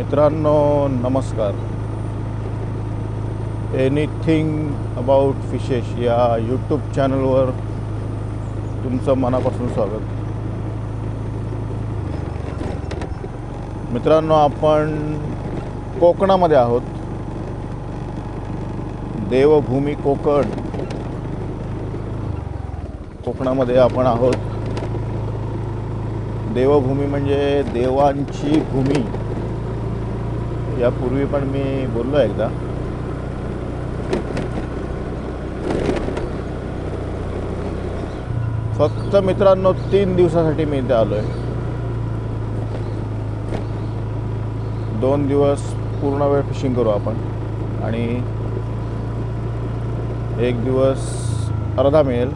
मित्रांनो नमस्कार. Anything about fishes या यूट्यूब चॅनलवर तुमचं मनापासून स्वागत. मित्रांनो आपण कोकणामध्ये आहोत. देवभूमी कोकण. कोकणामध्ये आपण आहोत. देवभूमी म्हणजे देवांची भूमी. यापूर्वी पण मी बोललो एकदा. फक्त मित्रांनो तीन दिवसासाठी मी इथे आलो आहे दोन दिवस पूर्ण वेळ फिशिंग करू आपण. आणि एक दिवस अर्धा मिळेल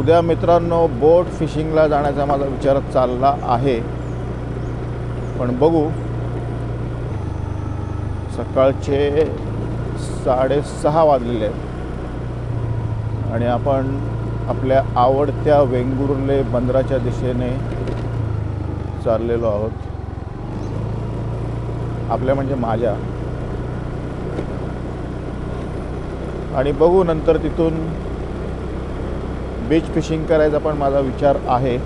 उद्या मित्रांनो बोट फिशिंगला जाण्याचा माझा विचार चालला आहे. पण बघू. सकाळचे साडेसहा वाजलेले आहेत. आणि आपण आपल्या आवडत्या वेंगुर्ले बंदराच्या दिशेने चाललेलो आहोत. आपल्या म्हणजे माझ्या. आणि बघू नंतर तिथून बीच फिशिंग करायचा पण माझा विचार आहे.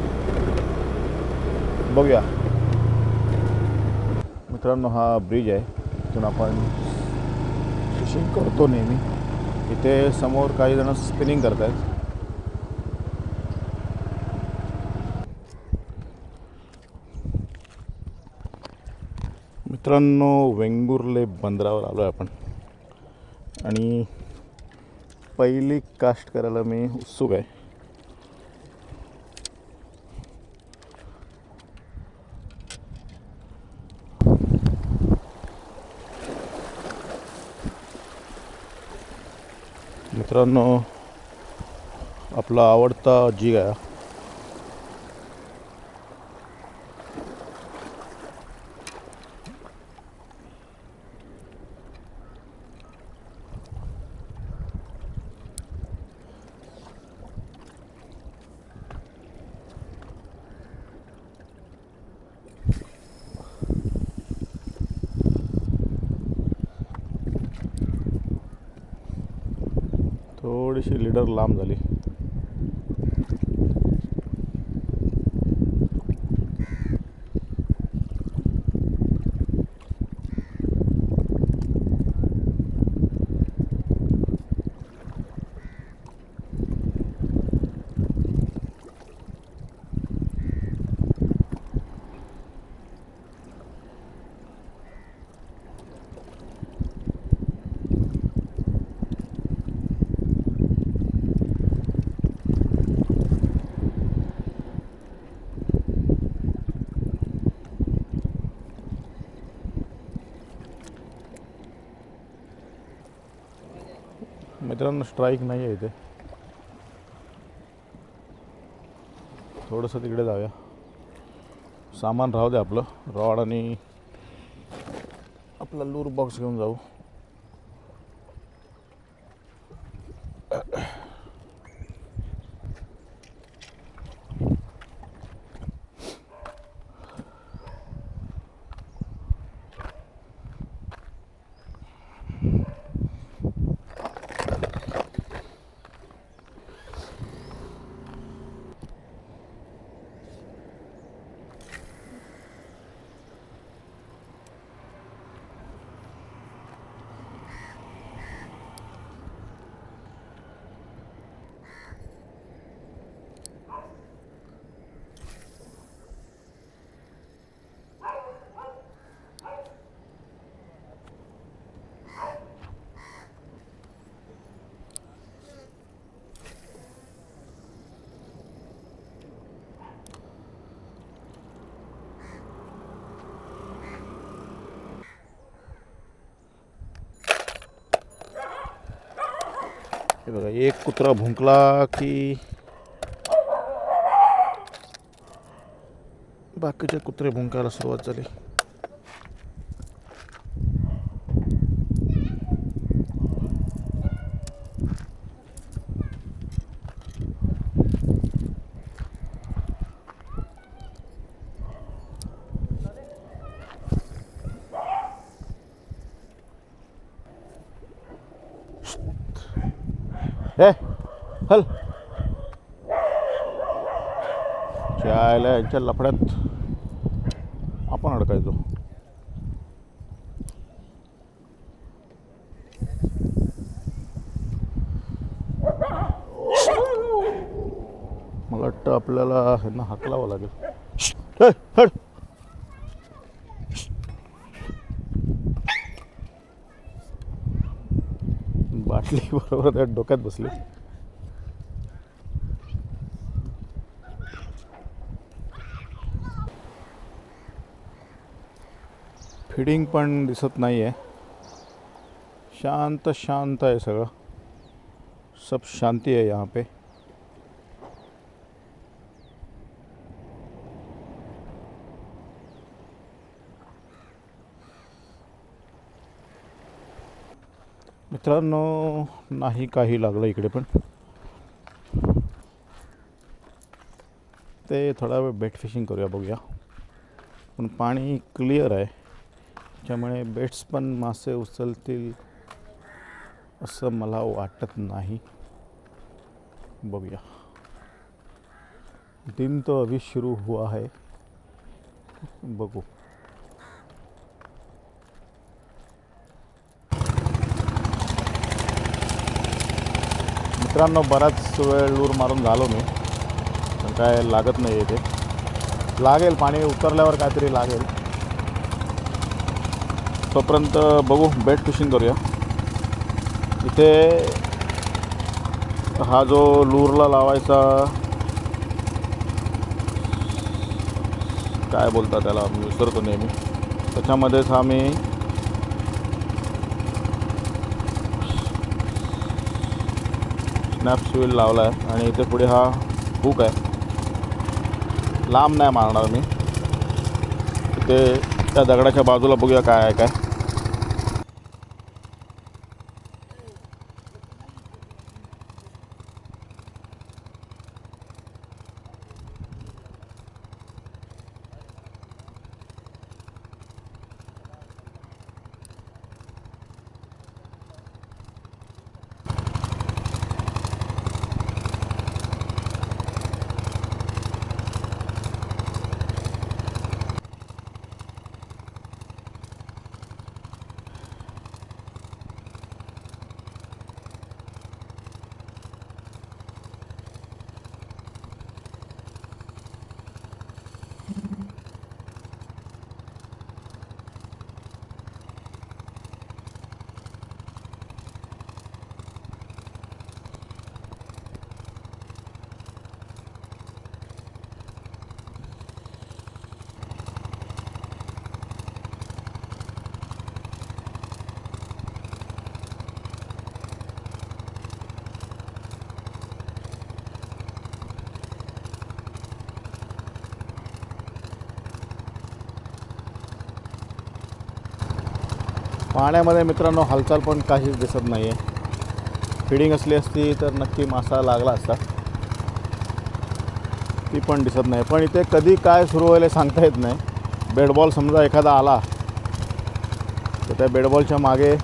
बघूया. मित्रांनो हा ब्रिज आहे. इथून आपण फिशिंग करतो नेहमी. इथे समोर काही जण स्पिनिंग करत आहेत मित्रांनो वेंगुर्ले बंदरावर आलो आहे आपण. आणि पहिली कास्ट करायला मी उत्सुक आहे. मित्रांनो आपला आवडता जीग आहे थोडीशी लीडर लांब झाली. मित्रांनो स्ट्राईक नाही आहे इथे. थोडंसं तिकडे जाऊया. सामान राहू दे आपलं. रॉड आणि आपला लूर बॉक्स घेऊन जाऊ. हे बघा एक कुत्रा भुंकला की बाकीचे कुत्रे भुंकायला सुरुवात झाली हे हल जायला यांच्या लफड्यात आपण अडकायचो. मला वाटतं आपल्याला ह्यांना हाकलावं लागेल. बाटली बरोबर त्या डोक्यात बसली. फिडिंग पण दिसत नाही आहे शांत शांत आहे सगळं. सब शांती आहे यहाँ पे. मित्रांनो नाही काही लागलं इकडे पण. ते थोडा वेळ बेट फिशिंग करूया बघूया. पण पाणी क्लिअर आहे. त्यामुळे बेट्स पण मासे उचलतील असं मला वाटत नाही. बघूया. दिन तो अभी शुरू हुआ है. बघू. मित्रांनो बराच वेळ लूर मारून झालो मी पण काय लागत नाही इथे लागेल पाणी उतरल्यावर काहीतरी लागेल. तोपर्यंत बघू बेट फिशिंग करूया. इथे हा जो लूरला लावायचा काय बोलतात त्याला मी विसरतो नेहमी. त्याच्यामध्येच हा मी स्नॅपस्विल लावला आहे आणि इथे पुढे हा हुक आहे. लांब नाही मारणार मी. इथे त्या दगडाच्या बाजूला बघूया काय आहे काय. पाण्यामध्ये मित्रांनो हालचाल पण काहीच दिसत नाही आहे फिडिंग असली असती तर नक्की मासा लागला असता. ती पण दिसत नाही. पण इथे कधी काय सुरू व्हायला सांगता येत नाही. बेडबॉल समजा एखादा आला तर त्या बेडबॉलच्या मागे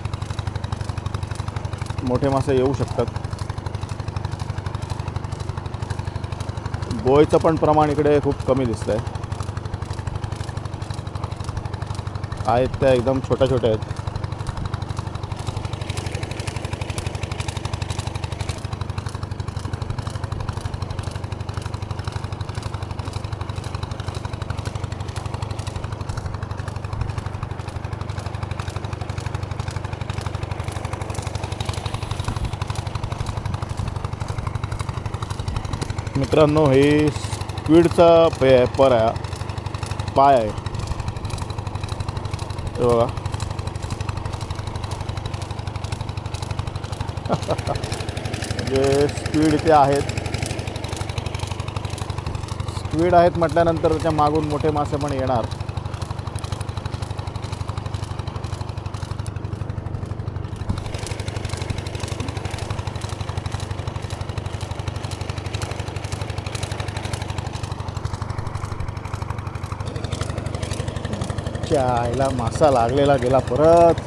मोठे मासे येऊ शकतात. गोयचं पण प्रमाण इकडे खूप कमी दिसतं आहे आहेत त्या एकदम छोट्या छोट्या आहेत. मित्रांनो हे स्पीडचा पे पर आहे पाय आहे. बघा. म्हणजे स्पीड ते आहेत. स्पीड आहेत म्हटल्यानंतर त्याच्या मागून मोठे मासे पण येणार. च्या आईला मासा लागलेला गेला परत.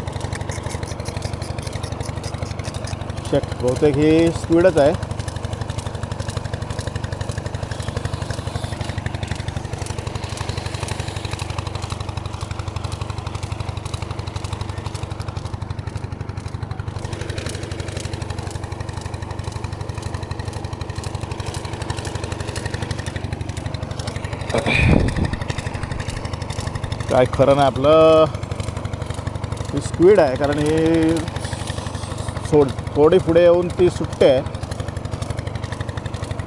शक बहुतेक ही स्पीडच आहे. काय खरं नाही आपलं. ही स्पीड आहे कारण ही सोड थोडी पुढे येऊन ती सुट्टे आहे.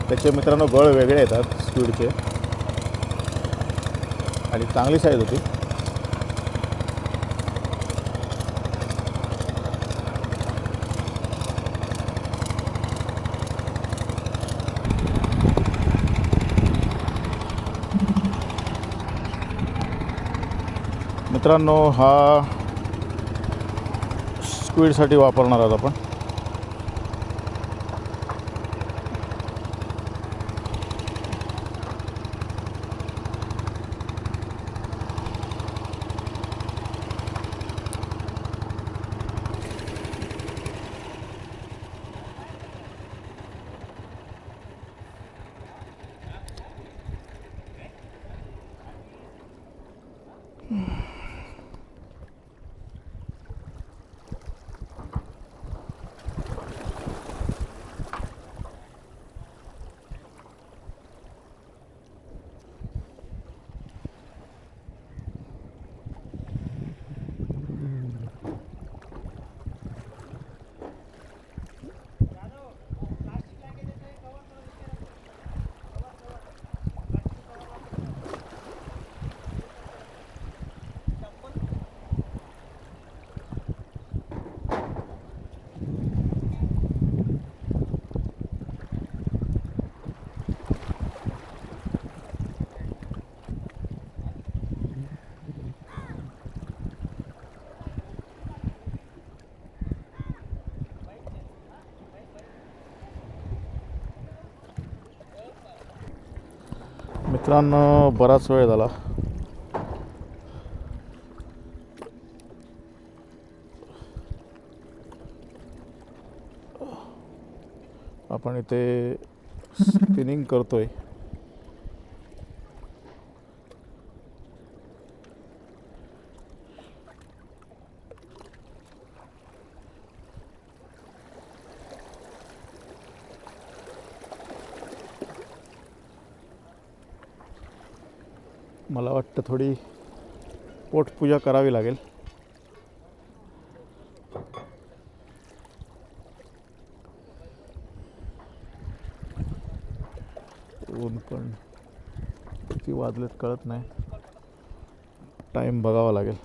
त्याचे मित्रांनो गळ वेगळे येतात स्पीडचे आणि चांगली साईज होती. मित्रांनो हा स्क्वीडसाठी वापरणार आहोत आपण. मित्रांनो बराच वेळ झाला. आपण इथे स्पिनिंग करतोय. मला वाटतं थोडी पोटपूजा करावी लागेल. ऊन पण किती वाजलेत कळत नाही. टाईम बघावा लागेल.